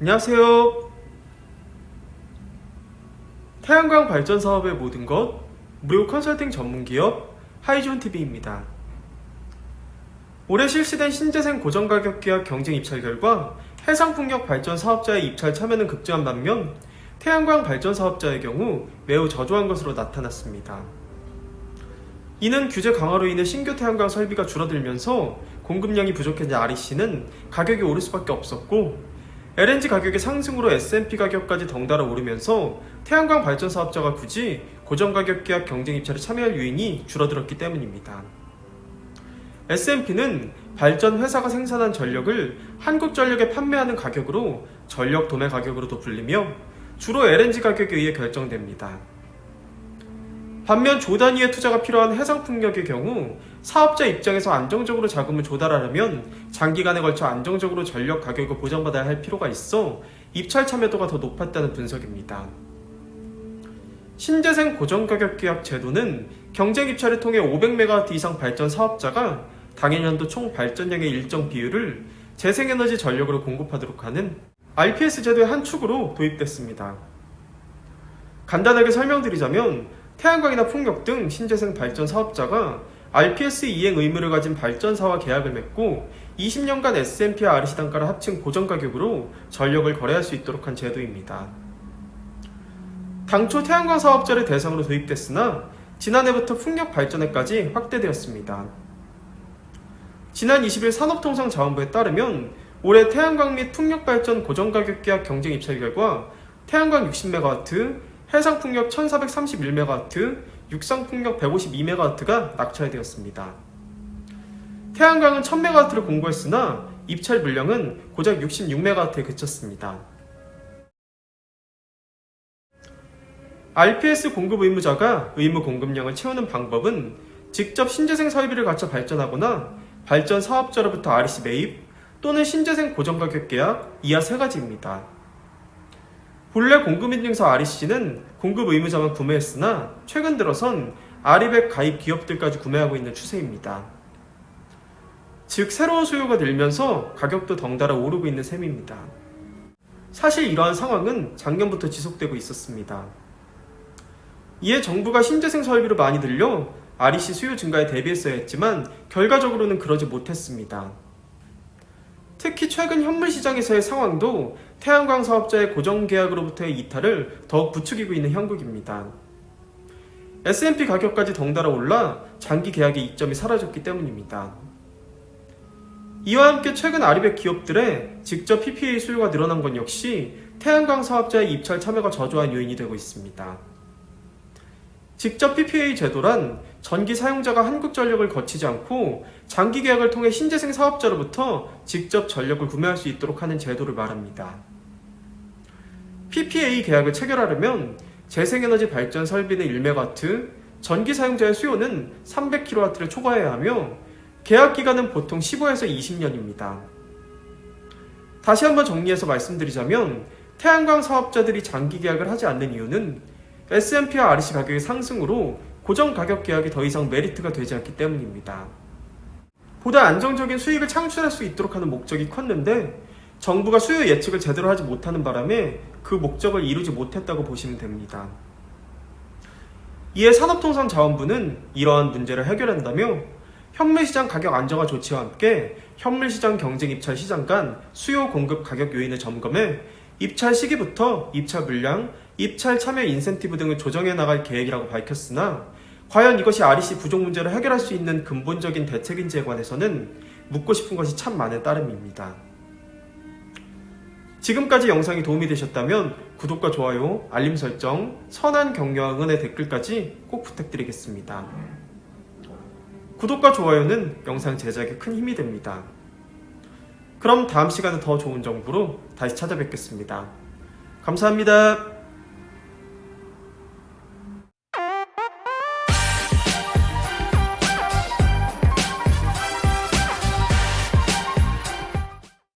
안녕하세요. 태양광 발전 사업의 모든 것 무료 컨설팅 전문 기업 하이존 TV입니다. 올해 실시된 신재생 고정가격 계약 경쟁 입찰 결과 해상 풍력 발전 사업자의 입찰 참여는 급증한 반면 태양광 발전 사업자의 경우 매우 저조한 것으로 나타났습니다. 이는 규제 강화로 인해 신규 태양광 설비가 줄어들면서 공급량이 부족해진 REC는 가격이 오를 수밖에 없었고 LNG 가격의 상승으로 S&P 가격까지 덩달아 오르면서 태양광 발전 사업자가 굳이 고정 가격 계약 경쟁 입찰에 참여할 요인이 줄어들었기 때문입니다. S&P는 발전 회사가 생산한 전력을 한국전력에 판매하는 가격으로 전력 도매 가격으로도 불리며 주로 LNG 가격에 의해 결정됩니다. 반면 조 단위의 투자가 필요한 해상풍력의 경우 사업자 입장에서 안정적으로 자금을 조달하려면 장기간에 걸쳐 안정적으로 전력 가격을 보장받아야 할 필요가 있어 입찰 참여도가 더 높았다는 분석입니다. 신재생 고정가격 계약 제도는 경쟁 입찰을 통해 500MW 이상 발전 사업자가 당해년도 총 발전량의 일정 비율을 재생에너지 전력으로 공급하도록 하는 RPS 제도의 한 축으로 도입됐습니다. 간단하게 설명드리자면 태양광이나 풍력 등 신재생 발전 사업자가 RPS 이행 의무를 가진 발전사와 계약을 맺고 20년간 S&P와 REC 단가를 합친 고정 가격으로 전력을 거래할 수 있도록 한 제도입니다. 당초 태양광 사업자를 대상으로 도입됐으나 지난해부터 풍력 발전에까지 확대되었습니다. 지난 20일 산업통상자원부에 따르면 올해 태양광 및 풍력 발전 고정 가격 계약 경쟁 입찰 결과 태양광 60MW, 해상 풍력 1431MW, 육상 풍력 152MW가 낙찰되었습니다. 태양광은 1000MW를 공고했으나 입찰 물량은 고작 66MW에 그쳤습니다. RPS 공급 의무자가 의무 공급량을 채우는 방법은 직접 신재생 설비를 갖춰 발전하거나 발전 사업자로부터 REC 매입 또는 신재생 고정가격 계약 이하 세 가지입니다. 본래 공급인증서 REC는 공급 의무자만 구매했으나 최근 들어선 아리백 가입 기업들까지 구매하고 있는 추세입니다. 즉 새로운 수요가 늘면서 가격도 덩달아 오르고 있는 셈입니다. 사실 이러한 상황은 작년부터 지속되고 있었습니다. 이에 정부가 신재생 설비를 많이 늘려 REC 수요 증가에 대비했어야 했지만 결과적으로는 그러지 못했습니다. 특히 최근 현물 시장에서의 상황도 태양광 사업자의 고정 계약으로부터의 이탈을 더욱 부추기고 있는 형국입니다. S&P 가격까지 덩달아 올라 장기 계약의 이점이 사라졌기 때문입니다. 이와 함께 최근 아리백 기업들의 직접 PPA 수요가 늘어난 건 역시 태양광 사업자의 입찰 참여가 저조한 요인이 되고 있습니다. 직접 PPA 제도란 전기 사용자가 한국전력을 거치지 않고 장기 계약을 통해 신재생 사업자로부터 직접 전력을 구매할 수 있도록 하는 제도를 말합니다. PPA 계약을 체결하려면 재생에너지 발전 설비는 1메가와트, 전기 사용자의 수요는 300kW를 초과해야 하며 계약 기간은 보통 15에서 20년입니다. 다시 한번 정리해서 말씀드리자면 태양광 사업자들이 장기 계약을 하지 않는 이유는 S&P와 REC 가격의 상승으로 고정 가격 계약이 더 이상 메리트가 되지 않기 때문입니다. 보다 안정적인 수익을 창출할 수 있도록 하는 목적이 컸는데 정부가 수요 예측을 제대로 하지 못하는 바람에 그 목적을 이루지 못했다고 보시면 됩니다. 이에 산업통상자원부는 이러한 문제를 해결한다며 현물시장 가격 안정화 조치와 함께 현물시장 경쟁 입찰 시장 간 수요 공급 가격 요인을 점검해 입찰 시기부터 입찰 물량, 입찰 참여 인센티브 등을 조정해 나갈 계획이라고 밝혔으나 과연 이것이 REC 부족 문제를 해결할 수 있는 근본적인 대책인지에 관해서는 묻고 싶은 것이 참 많은 따름입니다. 지금까지 영상이 도움이 되셨다면 구독과 좋아요, 알림 설정, 선한 격려와 응원의 댓글까지 꼭 부탁드리겠습니다. 구독과 좋아요는 영상 제작에 큰 힘이 됩니다. 그럼 다음 시간에 더 좋은 정보로 다시 찾아뵙겠습니다. 감사합니다.